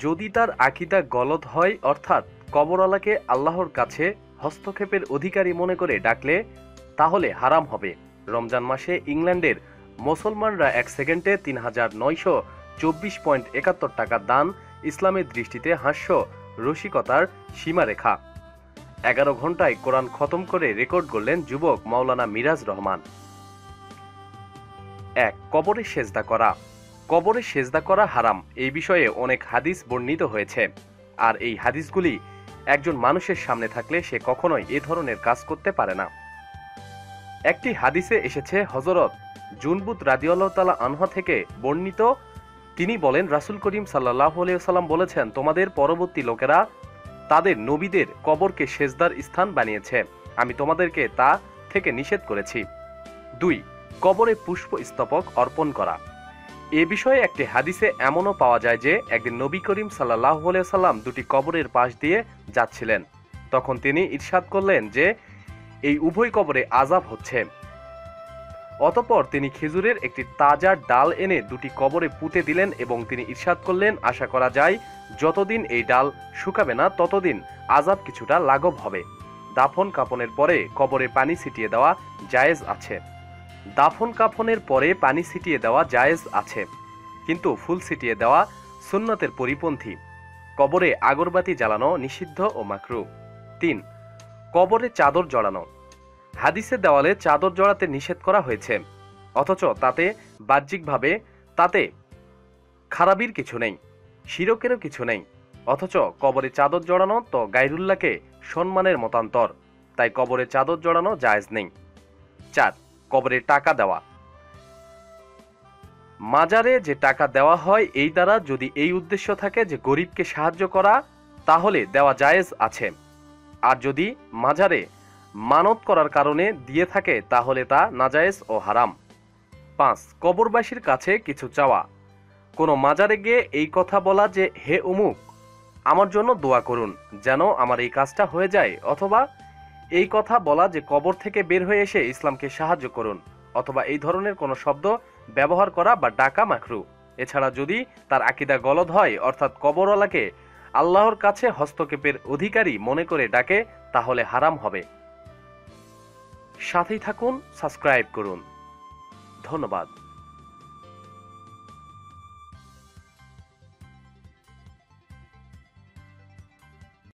যদি তার আকিদা গলদ হয়, অর্থাৎ কবরওয়ালাকে আল্লাহর কাছে হস্তক্ষেপের অধিকারী মনে করে ডাকলে, তাহলে হারাম হবে। রমজান মাসে ইংল্যান্ডের মুসলমানরা এক সেকেন্ডে তিন হাজার নয়শো চব্বিশ পয়েন্ট একাত্তর টাকা দান, ইসলামের দৃষ্টিতে হাস্য রসিকতার সীমারেখা। এগারো ঘন্টায় কোরআন খতম করে রেকর্ড করলেন যুবক মাওলানা মিরাজ রহমান। এক, কবরে সেজদা করা। কবরে সেজদা করা হারাম। এই বিষয়ে অনেক হাদিস বর্ণিত হয়েছে। আর এই হাদিসগুলি একজন মানুষের সামনে থাকলে সে কখনোই এ ধরনের কাজ করতে পারে না। একটি হাদিসে এসেছে হজরত জুনবুত রাদিউল্লাহ তালা আনহা থেকে বর্ণিত। তিনি বলেন, রাসুল করিম সাল্লাহ সাল্লাম বলেছেন, তোমাদের পরবর্তী লোকেরা তাদের নবীদের কবরকে সেজদার স্থান বানিয়েছে। আমি তোমাদেরকে তা থেকে নিষেধ করেছি। দুই, কবরে পুষ্প স্তবক অর্পণ করা। এ বিষয়ে একটি হাদিসে এমনও পাওয়া যায় যে, একদিন নবী করিম সাল্লাহ সাল্লাম দুটি কবরের পাশ দিয়ে যাচ্ছিলেন। তখন তিনি ইরশাদ করলেন যে, এই উভয় কবরে আজাব হচ্ছে। অতপর তিনি খেজুরের একটি তাজা ডাল এনে দুটি কবরে পুঁতে দিলেন এবং তিনি ইরশাদ করলেন, আশা করা যায়, যতদিন এই ডাল শুকাবে না, ততদিন আজাব কিছুটা লাঘব হবে। দাফন কাপনের পরে কবরে পানি ছিটিয়ে দেওয়া জায়েজ আছে। দাফন কাফনের পরে পানি ছিটিয়ে দেওয়া জায়েজ আছে, কিন্তু ফুল ছিটিয়ে দেওয়া সুন্নতের পরিপন্থী। কবরে আগরবাতি জ্বালানো নিষিদ্ধ ও মাকরু। তিন, কবরে চাদর জড়ানো। হাদিসের দেওয়ালে চাদর জড়াতে নিষেধ করা হয়েছে, অথচ তাতে বাহ্যিকভাবে তাতে খারাপির কিছু নেই, শিরকেরও কিছু নেই, অথচ কবরে চাদর জড়ানো তো গাইরুল্লাহকে সম্মানের মতান্তর, তাই কবরে চাদর জড়ানো জায়েজ নেই। চার কবরে টাকা দেওয়া। মাজারে যে টাকা দেওয়া হয়, এই দ্বারা যদি এই উদ্দেশ্য থাকে যে গরিবকে সাহায্য করা, তাহলে দেওয়া জায়েজ আছে। আর যদি মাজারে মানত করার কারণে দিয়ে থাকে, তাহলে তা নাজায়েজ ও হারাম। পাঁচ, কবরবাসীর কাছে কিছু চাওয়া। কোনো মাজারে গিয়ে এই কথা বলা যে, হে অমুক, আমার জন্য দোয়া করুন, যেন আমার এই কাজটা হয়ে যায়, অথবা এই কথা বলা যে কবর থেকে বের হয়ে এসে ইসলামকে সাহায্য করুন, অথবা এই ধরনের কোনো শব্দ ব্যবহার করা বা ডাকা মাখরু এছাড়া যদি তার আকিদা গলদ হয়, অর্থাৎ কবরওয়ালাকে আল্লাহর কাছে হস্তক্ষেপের অধিকারী মনে করে ডাকে, তাহলে হারাম হবে। সাথেই থাকুন, সাবস্ক্রাইব করুন। ধন্যবাদ।